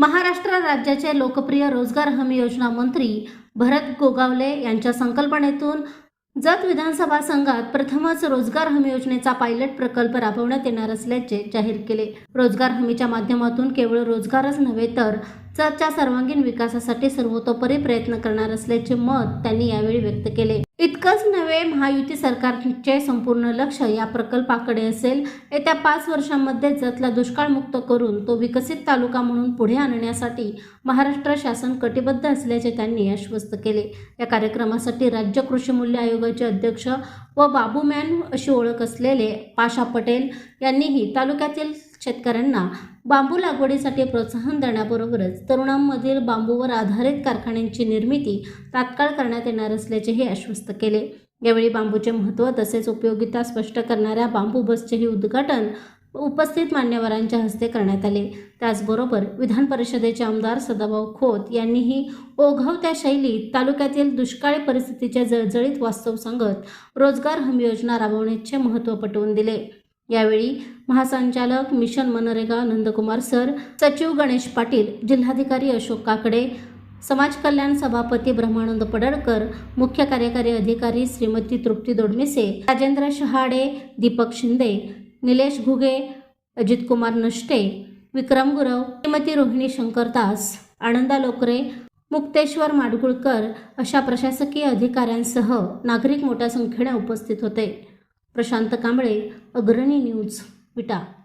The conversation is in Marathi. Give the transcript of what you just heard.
महाराष्ट्र राज्याचे लोकप्रिय रोजगार हमी योजना मंत्री भरत गोगावले यांच्या संकल्पनेतून जत विधानसभा संघात प्रथमच रोजगार हमी योजनेचा पायलट प्रकल्प राबवण्यात येणार असल्याचे जाहीर केले. रोजगार हमीच्या माध्यमातून केवळ रोजगारच नव्हे तर चा सर्वांगीण विकासासाठी सर्वतोपरी प्रयत्न करणार असल्याचे मत त्यांनी यावेळी व्यक्त केले. इतकंच नव्हे महायुती सरकारचे संपूर्ण लक्ष या प्रकल्पाकडे असेल. येत्या पाच वर्षांमध्ये जतला दुष्काळमुक्त करून तो विकसित तालुका म्हणून पुढे आणण्यासाठी महाराष्ट्र शासन कटिबद्ध असल्याचे त्यांनी आश्वस्त केले. या कार्यक्रमासाठी राज्य कृषी मूल्य आयोगाचे अध्यक्ष व बाबूमॅन अशी ओळख असलेले पाशा पटेल यांनीही तालुक्यातील शेतकऱ्यांना बांबू लागवडीसाठी प्रोत्साहन देण्याबरोबरच तरुणांमधील बांबूवर आधारित कारखान्यांची निर्मिती तात्काळ करण्यात येणार असल्याचेही आश्वस्त केले. यावेळी बांबूचे महत्त्व तसेच उपयोगिता स्पष्ट करणाऱ्या बांबू बसचेही उद्घाटन उपस्थित मान्यवरांच्या हस्ते करण्यात आले. त्याचबरोबर विधान परिषदेचे आमदार सदाभाऊ खोत यांनीही ओघवत्या शैलीत तालुक्यातील दुष्काळी परिस्थितीचे जळजळीत वास्तव सांगत रोजगार हमी योजना राबवण्याचे महत्त्व पटवून दिले. यावेळी महासंचालक मिशन मनरेगा नंदकुमार सर सचिव गणेश पाटील जिल्हाधिकारी अशोक काकडे समाज कल्याण सभापती ब्रह्मानंद पडळकर मुख्य कार्यकारी अधिकारी श्रीमती तृप्ती दोडमिसे राजेंद्र शहाडे दीपक शिंदे निलेश घुगे अजितकुमार नष्टे विक्रम गुरव श्रीमती रोहिणी शंकरदास आनंदा लोकरे मुक्तेश्वर माडगुळकर अशा प्रशासकीय अधिकाऱ्यांसह नागरिक मोठ्या संख्येने उपस्थित होते. प्रशांत कांबळे અગ્રણી ન્યૂઝ વિટા